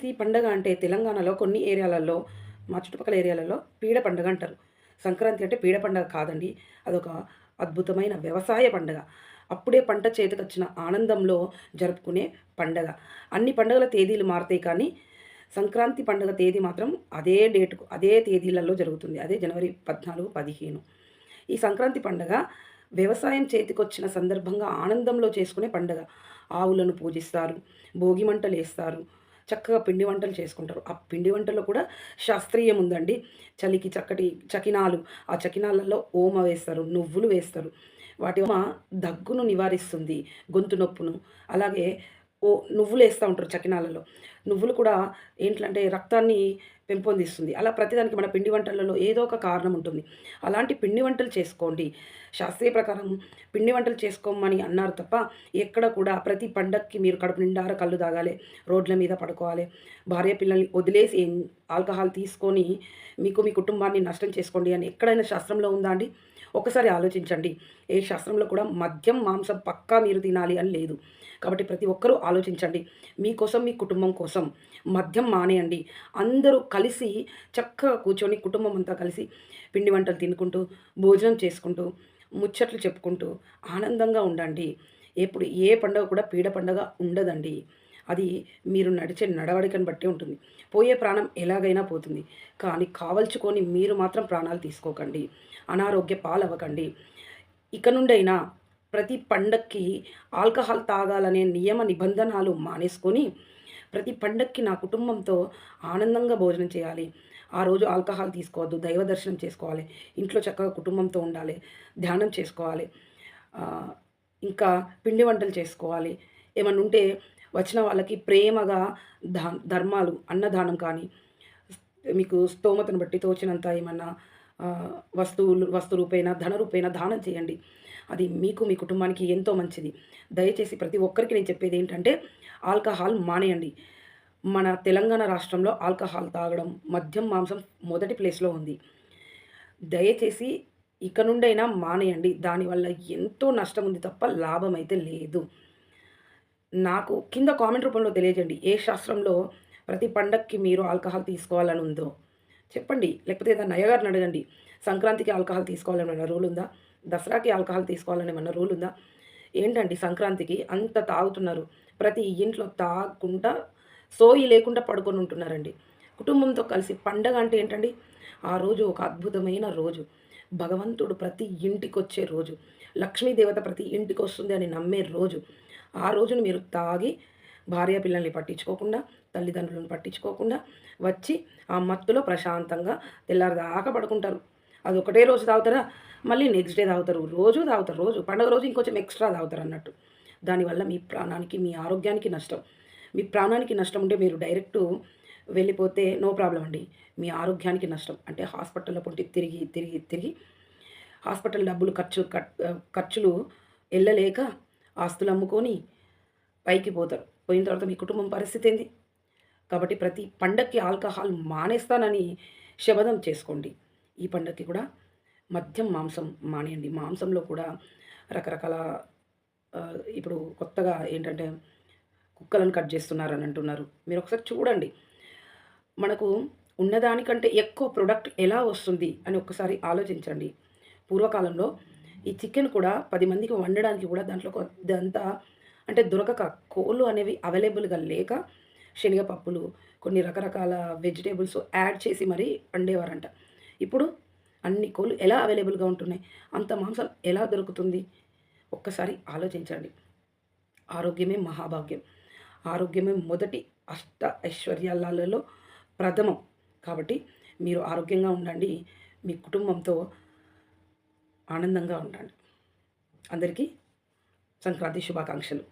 సంక్రాంతి పండగ అంటే తెలంగాణలో కొన్ని ఏరియాలలో మా చుట్టుపక్కల ఏరియాలలో పీడ పండుగ అంటారు. సంక్రాంతి అంటే పీడ పండుగ కాదండి. అదొక అద్భుతమైన వ్యవసాయ పండుగ. అప్పుడే పంట చేతికొచ్చిన ఆనందంలో జరుపుకునే పండగ. అన్ని పండుగల తేదీలు మారుతాయి కానీ సంక్రాంతి పండుగ తేదీ మాత్రం అదే డేటుకు అదే తేదీలలో జరుగుతుంది. అదే జనవరి పద్నాలుగు పదిహేను. ఈ సంక్రాంతి పండుగ వ్యవసాయం చేతికొచ్చిన సందర్భంగా ఆనందంలో చేసుకునే పండుగ. ఆవులను పూజిస్తారు భోగి మంటలు వేస్తారు చక్కగా పిండి వంటలు చేసుకుంటారు. ఆ పిండి వంటల్లో కూడా శాస్త్రీయం ఉందండి. చలికి చక్కటి చకినాలు ఆ చకినాలలో ఓమ వేస్తారు నువ్వులు వేస్తారు. వాటి ఓమ దగ్గును నివారిస్తుంది గొంతు నొప్పును. అలాగే ఓ నువ్వులు వేస్తూ ఉంటారు చకినాలలో. నువ్వులు కూడా ఏంటంటే రక్తాన్ని పెంపొందిస్తుంది. అలా ప్రతిదానికి మన పిండి వంటలలో ఏదో ఒక కారణం ఉంటుంది. అలాంటి పిండి వంటలు చేసుకోండి. శాస్త్రీయ ప్రకారం పిండి వంటలు చేసుకోమని అన్నారు తప్ప ఎక్కడ కూడా ప్రతి పండక్కి మీరు కడుపు నిండార కళ్ళు తాగాలి రోడ్ల మీద పడుకోవాలి. భార్య పిల్లల్ని వదిలేసి ఆల్కహాల్ తీసుకొని మీకు మీ కుటుంబాన్ని నష్టం చేసుకోండి అని ఎక్కడైనా శాస్త్రంలో ఉందా అండి? ఒకసారి ఆలోచించండి. ఏ శాస్త్రంలో కూడా మద్యం మాంసం పక్కా మీరు తినాలి అని లేదు. కాబట్టి ప్రతి ఒక్కరూ ఆలోచించండి. మీకోసం మీ కుటుంబం కోసం మద్యం మానేయండి. అందరూ కలిసి చక్కగా కూర్చొని కుటుంబం అంతా కలిసి పిండి వంటలు తినుకుంటూ భోజనం చేసుకుంటూ ముచ్చట్లు చెప్పుకుంటూ ఆనందంగా ఉండండి. ఎప్పుడు ఏ పండుగ కూడా పీడ పండుగ ఉండదండి. అది మీరు నడిచే నడవడికను బట్టి ఉంటుంది. పోయే ప్రాణం ఎలాగైనా పోతుంది. కానీ కావల్చుకొని మీరు మాత్రం ప్రాణాలు తీసుకోకండి. అనారోగ్య పాలవ్వకండి. ఇక నుండైనా ప్రతి పండక్కి ఆల్కహాల్ తాగాలనే నియమ నిబంధనలు మానేసుకొని ప్రతి పండక్కి నా కుటుంబంతో ఆనందంగా భోజనం చేయాలి. ఆ రోజు ఆల్కహాల్ తీసుకోవద్దు దైవ దర్శనం చేసుకోవాలి. ఇంట్లో చక్కగా కుటుంబంతో ఉండాలి ధ్యానం చేసుకోవాలి. ఇంకా పిండి వంటలు చేసుకోవాలి. ఏమన్నా ఉంటే వచ్చిన వాళ్ళకి ప్రేమగా దా ధర్మాలు అన్నదానం కానీ మీకు స్తోమతను బట్టి తోచినంత ఏమన్నా వస్తువులు వస్తు రూపేణ ధన రూపేణ దానం చేయండి. అది మీకు మీ కుటుంబానికి ఎంతో మంచిది. దయచేసి ప్రతి ఒక్కరికి నేను చెప్పేది ఏంటంటే ఆల్కహాల్ మానేయండి. మన తెలంగాణ రాష్ట్రంలో ఆల్కహాల్ తాగడం మద్యం మాంసం మొదటి ప్లేస్లో ఉంది. దయచేసి ఇక నుండైనా మానేయండి. దానివల్ల ఎంతో నష్టం ఉంది తప్ప లాభం అయితే లేదు. నాకు కింద కామెంట్ రూపంలో తెలియజేయండి. ఏ శాస్త్రంలో ప్రతి పండక్కి మీరు ఆల్కహాల్ తీసుకోవాలని ఉందో చెప్పండి. లేకపోతే ఏదైనా నయ్యగారిని అడగండి. సంక్రాంతికి ఆల్కహాల్ తీసుకోవాలని రూల్ ఉందా? దసరాకి ఆల్కహాల్ తీసుకోవాలని ఏమన్నా రూల్ ఉందా? ఏంటండి సంక్రాంతికి అంత తాగుతున్నారు. ప్రతి ఇంట్లో తాగకుండా సోయి లేకుండా పడుకొని ఉంటున్నారండి. కుటుంబంతో కలిసి పండగ అంటే ఏంటండి? ఆ రోజు ఒక అద్భుతమైన రోజు. భగవంతుడు ప్రతి ఇంటికి వచ్చే రోజు. లక్ష్మీదేవత ప్రతి ఇంటికి వస్తుంది అని నమ్మే రోజు. ఆ రోజును మీరు తాగి భార్య పిల్లల్ని పట్టించుకోకుండా తల్లిదండ్రులను పట్టించుకోకుండా వచ్చి ఆ మత్తులో ప్రశాంతంగా తెల్లారిదాకా పడుకుంటారు. అది ఒకటే రోజు తాగుతారా? మళ్ళీ నెక్స్ట్ డే తాగుతారు. రోజు తాగుతారు. రోజు పండగ రోజు ఇంకొంచెం ఎక్స్ట్రా తాగుతారు అన్నట్టు. దానివల్ల మీ ప్రాణానికి మీ ఆరోగ్యానికి నష్టం. మీ ప్రాణానికి నష్టం ఉంటే మీరు డైరెక్ట్ వెళ్ళిపోతే నో ప్రాబ్లం అండి. మీ ఆరోగ్యానికి నష్టం. అంటే హాస్పిటల్లో పుట్టి తిరిగి తిరిగి తిరిగి హాస్పిటల్ డబ్బులు ఖర్చు ఖర్చులు వెళ్ళలేక ఆస్తులు అమ్ముకొని పైకి పోతారు. పోయిన తర్వాత మీ కుటుంబం పరిస్థితి ఏంది? కాబట్టి ప్రతి పండక్కి ఆల్కహాల్ మానేస్తానని శబదం చేసుకోండి. ఈ పండక్కి కూడా మద్యం మాంసం మానేయండి. మాంసంలో కూడా రకరకాల ఇప్పుడు కొత్తగా ఏంటంటే కుక్కలను కట్ చేస్తున్నారని అంటున్నారు. మీరు ఒకసారి చూడండి. మనకు ఉన్నదానికంటే ఎక్కువ ప్రొడక్ట్ ఎలా వస్తుంది అని ఒక్కసారి ఆలోచించండి. పూర్వకాలంలో ఈ చికెన్ కూడా పది మందికి వండడానికి కూడా దాంట్లో ఇదంతా అంటే దొరకక కోళ్ళు అనేవి అవైలబుల్గా లేక శనగపప్పులు కొన్ని రకరకాల వెజిటేబుల్స్ యాడ్ చేసి మరీ వండేవారంట. ఇప్పుడు అన్ని కోళ్ళు ఎలా అవైలబుల్గా ఉంటున్నాయి? అంత మాంసం ఎలా దొరుకుతుంది? ఒక్కసారి ఆలోచించండి. ఆరోగ్యమే మహాభాగ్యం. ఆరోగ్యమే మొదటి అష్ట ఐశ్వర్యాలలో ప్రథమం. కాబట్టి మీరు ఆరోగ్యంగా ఉండండి. మీ కుటుంబంతో ఆనందంగా ఉండండి అందరికీ సంక్రాంతి శుభాకాంక్షలు.